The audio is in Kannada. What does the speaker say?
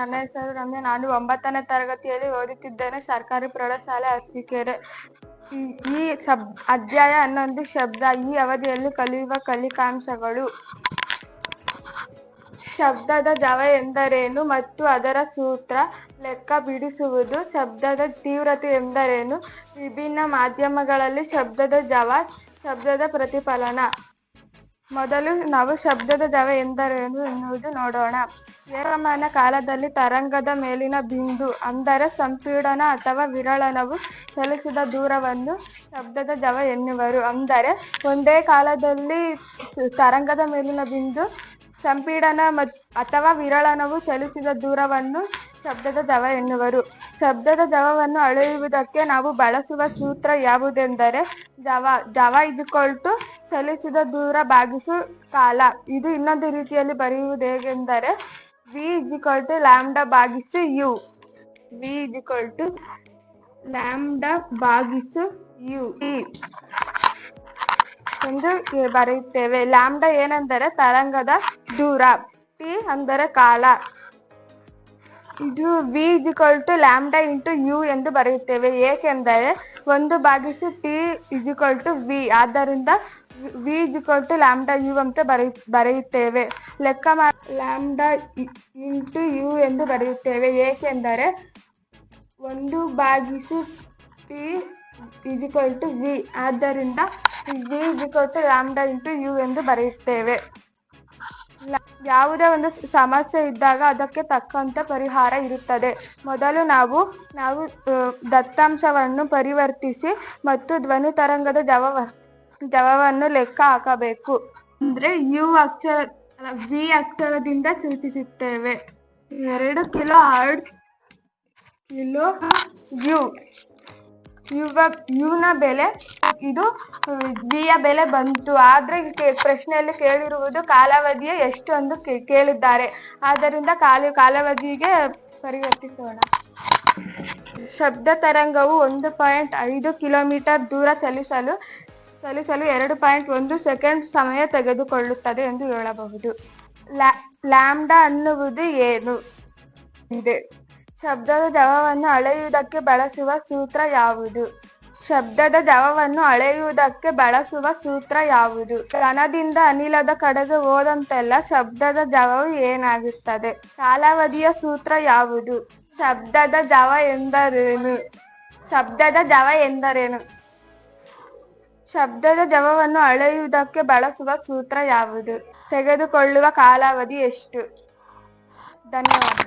ನನ್ನ ಹೆಸರು ರಮ್ಯ. ನಾನು ಒಂಬತ್ತನೇ ತರಗತಿಯಲ್ಲಿ ಓದುತ್ತಿದ್ದೇನೆ. ಸರ್ಕಾರಿ ಪ್ರೌಢಶಾಲೆ ಅರಸೀಕೆರೆ. ಈ- ಶಬ್, ಅಧ್ಯಾಯ ಹನ್ನೊಂದು ಶಬ್ದ ಈ ಅವಧಿಯಲ್ಲಿ ಕಲಿಯುವ ಕಲಿಕಾಂಶಗಳು. ಶಬ್ದದ ಜವ ಎಂದರೇನು ಮತ್ತು ಅದರ ಸೂತ್ರ ಲೆಕ್ಕ ಬಿಡಿಸುವುದು. ಶಬ್ದದ ತೀವ್ರತೆ ಎಂದರೇನು? ವಿಭಿನ್ನ ಮಾಧ್ಯಮಗಳಲ್ಲಿ ಶಬ್ದದ ಜವ ಶಬ್ದದ ಪ್ರತಿಫಲನ. ಮೊದಲು ನಾವು ಶಬ್ದದ ಜವ ಎಂದರೇನು ಎನ್ನುವುದು ನೋಡೋಣ. ಏರಮಾನ ಕಾಲದಲ್ಲಿ ತರಂಗದ ಮೇಲಿನ ಬಿಂದು, ಅಂದರೆ ಸಂಪೀಡನ ಅಥವಾ ವಿರಳನವು ಚಲಿಸಿದ ದೂರವನ್ನು ಶಬ್ದದ ಜವ ಎನ್ನುವರು. ಅಂದರೆ ಒಂದೇ ಕಾಲದಲ್ಲಿ ತರಂಗದ ಮೇಲಿನ ಬಿಂದು, ಸಂಪೀಡನ ಮತ್, ಅಥವಾ ವಿರಳನವು ಚಲಿಸಿದ ದೂರವನ್ನು ಶಬ್ದದ ದವ ಎನ್ನುವರು. ಶಬ್ದದ ದವವನ್ನು ಅಳೆಯುವುದಕ್ಕೆ ನಾವು ಬಳಸುವ ಸೂತ್ರ ಯಾವುದೆಂದರೆ ದವ. ದವ ಇದುಕೊಳ್ತು ಚಲಿಸಿದ ದೂರ ಭಾಗಿಸು ಕಾಲ. ಇದು ಇನ್ನೊಂದು ರೀತಿಯಲ್ಲಿ ಬರೆಯುವುದು ಹೇಗೆಂದರೆ ವಿ ಇಜಿಕೊಲ್ ಟು ಲ್ಯಾಂಬ್ಡಾ ಭಾಗಿಸು ಯು ವಿ ಇಜಿಕೊಲ್ ಟು ಭಾಗಿಸು ಯು ಎಂದು ಬರೆಯುತ್ತೇವೆ. ಲ್ಯಾಂಬ್ಡಾ ಏನೆಂದರೆ ತರಂಗದ ದೂರ. ಟಿ ಅಂದರೆ ಕಾಲ. ಇದು V equal to lambda into U ಎಂದು ಬರೆಯುತ್ತೇವೆ. ಏಕೆಂದರೆ ಒಂದು ಭಾಗಿಸು ಟಿ ಇಜಿಕಲ್ ಟು ವಿ ಆದ್ದರಿಂದ V equal to lambda U ಅಂತ ಬರೆಯ ಬರೆಯುತ್ತೇವೆ. ಲೆಕ್ಕ ಮಾ ಲ್ಯಾಂಬ್ಡಾ ಇಂಟು ಯು ಎಂದು ಬರೆಯುತ್ತೇವೆ. ಏಕೆಂದರೆ ಒಂದು ಭಾಗಿಸು ಟಿ ಇಜಿಕಲ್ ಟು ವಿ ಆದ್ದರಿಂದ V equal to lambda into U ಎಂದು ಬರೆಯುತ್ತೇವೆ. ಯಾವುದೇ ಒಂದು ಸಮಸ್ಯೆ ಇದ್ದಾಗ ಅದಕ್ಕೆ ತಕ್ಕಂತ ಪರಿಹಾರ ಇರುತ್ತದೆ. ಮೊದಲು ನಾವು ನಾವು ದತ್ತಾಂಶವನ್ನು ಪರಿವರ್ತಿಸಿ ಮತ್ತು ಧ್ವನಿ ತರಂಗದ ಜವ ಜವವನ್ನು ಲೆಕ್ಕ ಹಾಕಬೇಕು. ಅಂದ್ರೆ ಯು ಅಕ್ಷರ ವಿ ಅಕ್ಷರದಿಂದ ಸೂಚಿಸುತ್ತೇವೆ. ಎರಡು ಕಿಲೋ ಹರ್ಟ್ಸ್ ಕಿಲೋ ಯು. ಯುವ ಯುನ ಬೆಲೆ, ಇದು ವಿಯ ಬೆಲೆ ಬಂತು. ಆದ್ರೆ ಪ್ರಶ್ನೆಯಲ್ಲಿ ಕೇಳಿರುವುದು ಕಾಲಾವಧಿಯ ಎಷ್ಟು ಕೇ- ಕೇಳಿದ್ದಾರೆ. ಆದ್ದರಿಂದ ಕಾಲ, ಕಾಲಾವಧಿಗೆ ಪರಿವರ್ತಿಸೋಣ. ಶಬ್ದ ತರಂಗವು ಒಂದು ಪಾಯಿಂಟ್ ಐದು ಕಿಲೋಮೀಟರ್ ದೂರ ಚಲಿಸಲು ಚಲಿಸಲು ಎರಡು ಪಾಯಿಂಟ್ ಒಂದು ಸೆಕೆಂಡ್ ಸಮಯ ತೆಗೆದುಕೊಳ್ಳುತ್ತದೆ ಎಂದು ಹೇಳಬಹುದು. ಲ್ಯಾಮ್ಡಾ ಅನ್ನುವುದು ಏನು? ಇದೆ. ಶಬ್ದದ ಜವವನ್ನು ಅಳೆಯುವುದಕ್ಕೆ ಬಳಸುವ ಸೂತ್ರ ಯಾವುದು? ಶಬ್ದದ ಜವವನ್ನು ಅಳೆಯುವುದಕ್ಕೆ ಬಳಸುವ ಸೂತ್ರ ಯಾವುದು? ಕಣದಿಂದ ಅನಿಲದ ಕಡೆಗೆ ಹೋದಂತೆಲ್ಲ ಶಬ್ದದ ಜವವು ಏನಾಗುತ್ತದೆ? ಕಾಲಾವಧಿಯ ಸೂತ್ರ ಯಾವುದು? ಶಬ್ದದ ಜವ ಎಂದರೇನು? ಶಬ್ದದ ಜವ ಎಂದರೇನು? ಶಬ್ದದ ಜವವನ್ನು ಅಳೆಯುವುದಕ್ಕೆ ಬಳಸುವ ಸೂತ್ರ ಯಾವುದು? ತೆಗೆದುಕೊಳ್ಳುವ ಕಾಲಾವಧಿ ಎಷ್ಟು? ಧನ್ಯವಾದ.